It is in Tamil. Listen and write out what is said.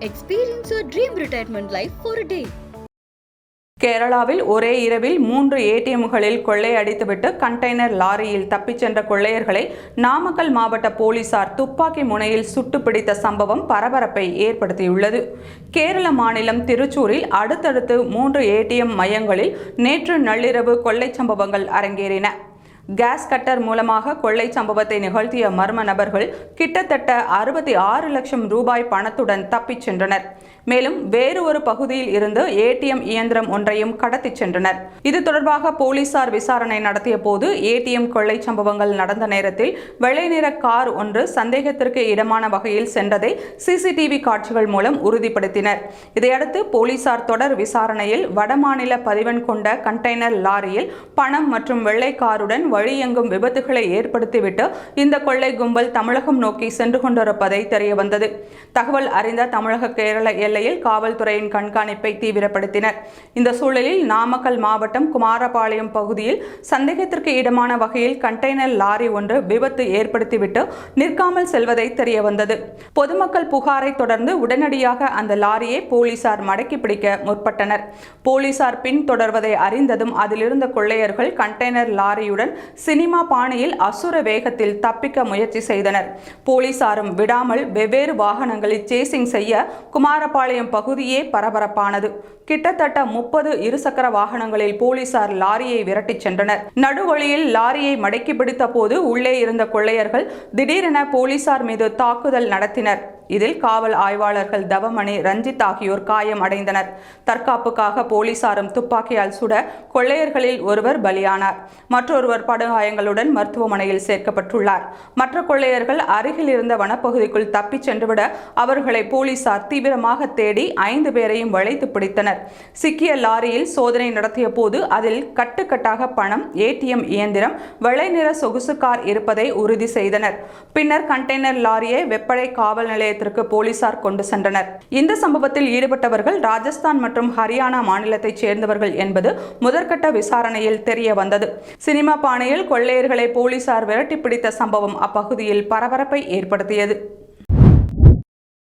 Experience your dream retirement life for day கேரளாவில் ஒரே இரவில் மூன்று ஏடிஎம்களில் கொள்ளையடித்துவிட்டு கண்டெய்னர் லாரியில் தப்பிச் சென்ற கொள்ளையர்களை நாமக்கல் மாவட்ட போலீசார் துப்பாக்கி முனையில் சுட்டு பிடித்த சம்பவம் பரபரப்பை ஏற்படுத்தியுள்ளது. கேரள மாநிலம் திருச்சூரில் அடுத்தடுத்து மூன்று ஏடிஎம் மையங்களில் நேற்று நள்ளிரவு கொள்ளைச் சம்பவங்கள் அரங்கேறின. கேஸ் கட்டர் மூலமாக கொள்ளை சம்பவத்தை நிகழ்த்திய மர்ம நபர்கள் கிட்டத்தட்ட அறுபத்தி ஆறு லட்சம் ரூபாய் பணத்துடன் தப்பிச் சென்றனர். மேலும் வேறு ஒரு பகுதியில் இருந்து ஏடிஎம் இயந்திரம் ஒன்றையும் கடத்திச் சென்றனர். இது தொடர்பாக போலீசார் விசாரணை நடத்திய போது ஏடிஎம் கொள்ளை சம்பவங்கள் நடந்த நேரத்தில் வெள்ளை நிற கார் ஒன்று சந்தேகத்திற்கு இடமான வகையில் சென்றதை சிசிடிவி காட்சிகள் மூலம் உறுதிப்படுத்தினர். இதையடுத்து போலீசார் தொடர் விசாரணையில் வடமாநில பதிவெண் கொண்ட கண்டெய்னர் லாரியில் பணம் மற்றும் வெள்ளை காருடன் வழியெங்கும் விபத்துகளை ஏற்படுத்திவிட்டு இந்த கொள்ளை கும்பல் தமிழகம் நோக்கி சென்று கொண்டிருப்பதை தெரியவந்தது தகவல் அறிந்த தமிழக கேரள எல்லையில் காவல்துறையின் கண்காணிப்பை தீவிரப்படுத்தினர். இந்த சூழலில் நாமக்கல் மாவட்டம் குமாரபாளையம் பகுதியில் சந்தேகத்திற்கு இடமான வகையில் கண்டெய்னர் லாரி ஒன்று விபத்து ஏற்படுத்திவிட்டு நிற்காமல் செல்வதை தெரியவந்தது பொதுமக்கள் புகாரை தொடர்ந்து உடனடியாக அந்த லாரியை போலீசார் மடக்கி பிடிக்க முற்பட்டனர். போலீசார் பின்தொடர்வதை அறிந்ததும் அதிலிருந்த கொள்ளையர்கள் கண்டெய்னர் லாரியுடன் சினிமா பாணியில் அசுர வேகத்தில் தப்பிக்க முயற்சி செய்தனர். போலீசாரும் விடாமல் வெவ்வேறு வாகனங்களில் சேசிங் செய்ய குமாரபாளையம் பகுதியே பரபரப்பானது. கிட்டத்தட்ட முப்பது இருசக்கர வாகனங்களில் போலீசார் லாரியை விரட்டிச் சென்றனர். நடுவழியில் லாரியை மடக்கி பிடித்த போது உள்ளே இருந்த கொள்ளையர்கள் திடீரென போலீசார் மீது தாக்குதல் நடத்தினர். இதில் காவல் ஆய்வாளர்கள் தவமணி ரஞ்சித் ஆகியோர் காயம் அடைந்தனர். தற்காப்புக்காக போலீசாரும் துப்பாக்கியால் சுட கொள்ளையர்களில் ஒருவர் பலியானார். மற்றொருவர் படுகாயங்களுடன் மருத்துவமனையில் சேர்க்கப்பட்டுள்ளார். மற்ற கொள்ளையர்கள் அருகில் இருந்த வனப்பகுதிக்குள் தப்பிச் சென்றுவிட அவர்களை போலீசார் தீவிரமாக தேடி ஐந்து பேரையும் வளைத்து பிடித்தனர். சிக்கிய லாரியில் சோதனை நடத்திய போது அதில் கட்டுக்கட்டாக பணம் ஏடிஎம் இயந்திரம் வெள்ளை நிற சொகுசு கார் இருப்பதை உறுதி செய்தனர். பின்னர் கண்டெய்னர் லாரியை வெப்படை காவல் நிலையத்திற்கு போலீசார் கொண்டு சென்றனர். இந்த சம்பவத்தில் ஈடுபட்டவர்கள் ராஜஸ்தான் மற்றும் ஹரியானா மாநிலத்தைச் சேர்ந்தவர்கள் என்பது முதற்கட்ட விசாரணையில் தெரிய வந்தது. சினிமா பாணியில் கொள்ளையர்களை போலீசார் விரட்டி பிடித்த சம்பவம் அப்பகுதியில் பரபரப்பை ஏற்படுத்தியது.